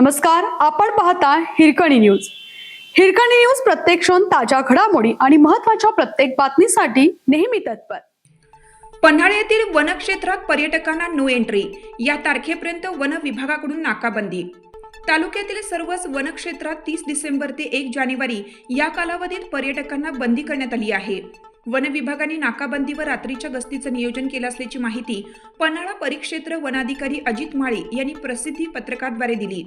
नमस्कार आपण पाहता हिरकणी न्यूज. हिरकणी न्यूज प्रत्येक क्षण ताज्या घडामोडी आणि महत्त्वाच्या प्रत्येक बातमीसाठी नेहमी तत्पर. पन्हाळा येथील वनक्षेत्रात पर्यटकांना नो एंट्री या तारखेपर्यंत वन विभागाकडून नाकाबंदी. तालुक्यातील सर्वच वनक्षेत्रात तीस डिसेंबर ते एक जानेवारी या कालावधीत पर्यटकांना बंदी करण्यात आली आहे. वन विभागाने नाकाबंदी व रात्रीच्या गस्तीचं नियोजन केलं असल्याची माहिती पन्हाळा परिक्षेत्र वनाधिकारी अजित माळी यांनी प्रसिद्धी पत्रकाद्वारे दिली.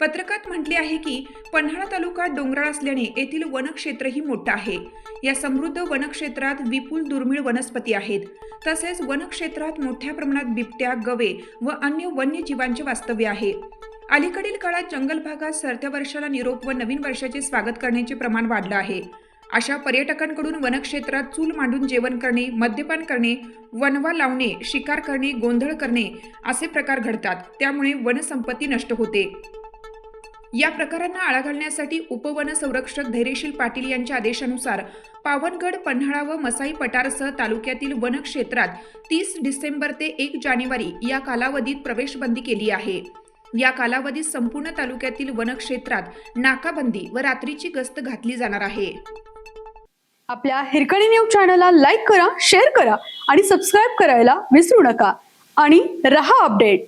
पत्रकात म्हटले आहे की पन्हाळा तालुका डोंगराळ असल्याने येथील वनक्षेत्रही मोठं आहे. या समृद्ध वनक्षेत्रात विपुल दुर्मिळ वनस्पती आहेत. तसेच वनक्षेत्रात मोठ्या प्रमाणात बिबट्या गवे व अन्य वन्यजीवांचे वास्तव्य आहे. अलीकडील काळात जंगल भागात सरत्या वर्षाला निरोप व नवीन वर्षाचे स्वागत करण्याचे प्रमाण वाढलं आहे. अशा पर्यटकांकडून वनक्षेत्रात चूल मांडून जेवण करणे मद्यपान करणे वनवा लावणे शिकार करणे गोंधळ करणे असे प्रकार घडतात. त्यामुळे वनसंपत्ती नष्ट होते. या प्रकारांना आळा घालण्यासाठी उपवन संरक्षक धैर्यशील पाटील यांच्या आदेशानुसार पावनगड पन्हाळा व मसाई पठारसह तालुक्यातील वनक्षेत्रात तीस डिसेंबर ते एक जानेवारी या कालावधीत प्रवेशबंदी केली आहे. या कालावधीत संपूर्ण तालुक्यातील वनक्षेत्रात नाकाबंदी व रात्रीची गस्त घातली जाणार आहे. आपल्या हिरकणी न्यूज चॅनलला लाईक करा शेअर करा आणि सबस्क्राईब करायला विसरू नका. आणि रहा अपडेट.